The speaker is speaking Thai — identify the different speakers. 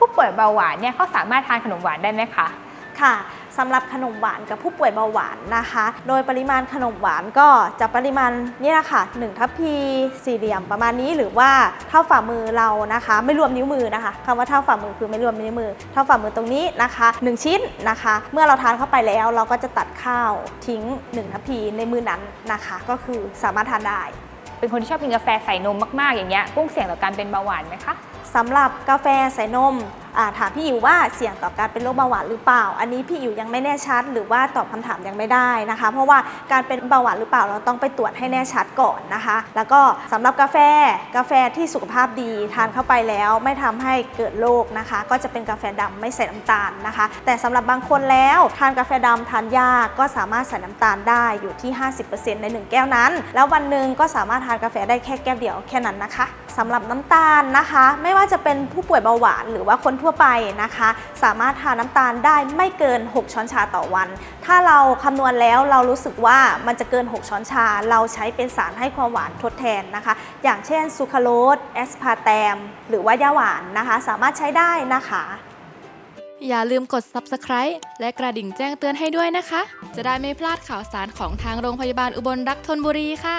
Speaker 1: ผู้ป่วยเบาหวานเนี่ยเขาสามารถทานขนมหวานได้ไหมคะ
Speaker 2: ค่ะสำหรับขนมหวานกับผู้ป่วยเบาหวานนะคะ โดยปริมาณขนมหวานก็จะปริมาณนี่แหละค่ะ1ทัพพีสี่เหลี่ยมประมาณนี้หรือว่าเท่าฝ่ามือเรานะคะ ไม่รวมนิ้วมือนะคะคำว่าเท่าฝ่ามือคือไม่รวมนิ้วมือ เท่าฝ่ามือตรงนี้นะคะหนึ่งชิ้นนะคะ เมื่อเราทานเข้าไปแล้วเราก็จะตัดข้าวทิ้ง1ทัพพีในมือนั้นนะคะ ก็คือสามารถทานได้
Speaker 1: เป็นคนที่ชอบกินกาแฟใส่นมมากๆอย่างเงี้ยกุ้งเสี่ยงต่อการเป็นเบาหวานไหมคะ
Speaker 2: สำหรับกาแฟใส่นม ถามพี่อิ๋วว่าเสี่ยงต่อการเป็นโรคเบาหวานหรือเปล่า อันนี้พี่อิ๋วยังไม่แน่ชัด หรือว่าตอบคำถามยังไม่ได้นะคะ เพราะว่าการเป็นเบาหวานหรือเปล่าเราต้องไปตรวจให้แน่ชัดก่อนนะคะ แล้วก็สำหรับกาแฟกาแฟที่สุขภาพดีทานเข้าไปแล้วไม่ทำให้เกิดโรคนะคะ ก็จะเป็นกาแฟดำไม่ใส่น้ำตาลนะคะ แต่สำหรับบางคนแล้วทานกาแฟดำทานยากก็สามารถใส่น้ำตาลได้อยู่ที่ 50%ในหนึ่งแก้วนั้น แล้ววันหนึ่งก็สามารถทานกาแฟได้แค่แก้วเดียวแค่นั้นนะคะสำหรับน้ำตาลนะคะ ไม่ว่าจะเป็นผู้ป่วยเบาหวานหรือว่าคนทั่วไปนะคะ สามารถทานน้ำตาลได้ไม่เกิน 6 ช้อนชาต่อวัน ถ้าเราคำนวณแล้วเรารู้สึกว่ามันจะเกิน 6 ช้อนชา เราใช้เป็นสารให้ความหวานทดแทนนะคะ อย่างเช่นซูคราโรสแอสพาร์แตม หรือว่าย่าหวานนะคะ สามารถใช้ได้นะคะ
Speaker 3: อย่าลืมกด subscribe และกระดิ่งแจ้งเตือนให้ด้วยนะคะ จะได้ไม่พลาดข่าวสารของทางโรงพยาบาลอุบลรักธนบุรีค่ะ